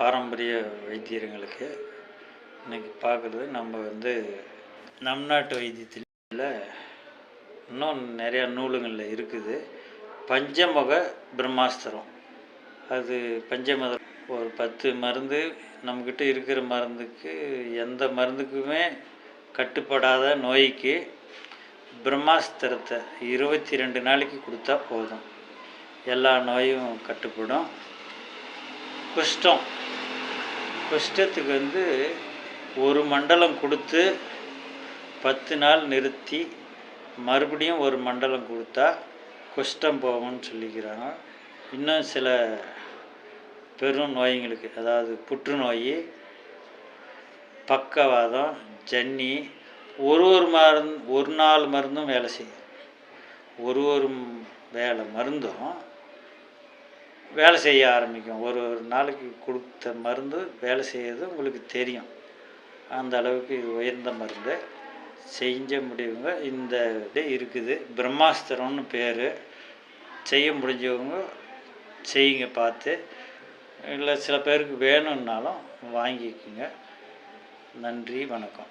பாரம்பரிய வைத்தியர்களுக்கு இன்னைக்கு பார்க்குறது நம்ம வந்து நம் நாட்டு வைத்தியத்தில் இன்னும் நிறையா நூலுங்களில் இருக்குது. பஞ்சமுக பிரம்மாஸ்திரம். அது பஞ்சமுக ஒரு பத்து மருந்து நம்மக்கிட்ட இருக்கிற மருந்துக்கு எந்த மருந்துக்குமே கட்டுப்படாத நோய்க்கு பிரம்மாஸ்திரத்தை இருபத்தி ரெண்டு நாளைக்கு கொடுத்தா போதும். எல்லா நோயும் கட்டுப்படும். குஷ்டம் குஷ்டத்துக்கு வந்து ஒரு மண்டலம் கொடுத்து பத்து நாள் நிறுத்தி மறுபடியும் ஒரு மண்டலம் கொடுத்தா குஷ்டம் போகும்னு சொல்லிக்கிறாங்க. இன்னும் சில பெரும் நோய்களுக்கு அதாவது புற்றுநோய் பக்கவாதம் ஜன்னி ஒரு ஒரு மருந்து ஒரு நாள் மருந்தும் வேலை செய்யும். ஒரு ஒரு வேலை மருந்தும் வேலை செய்ய ஆரம்பிக்கும். ஒரு ஒரு நாளைக்கு கொடுத்த மருந்து வேலை செய்யறது உங்களுக்கு தெரியும். அந்த அளவுக்கு இது உயர்ந்த மருந்து செஞ்ச முடியுங்க இந்த இது இருக்குது. பிரம்மாஸ்திரம்னு பேர். செய்ய முடிஞ்சவங்க செய்யுங்க பார்த்து. இல்லை சில பேருக்கு வேணும்னாலும் வாங்கிக்கோங்க. நன்றி வணக்கம்.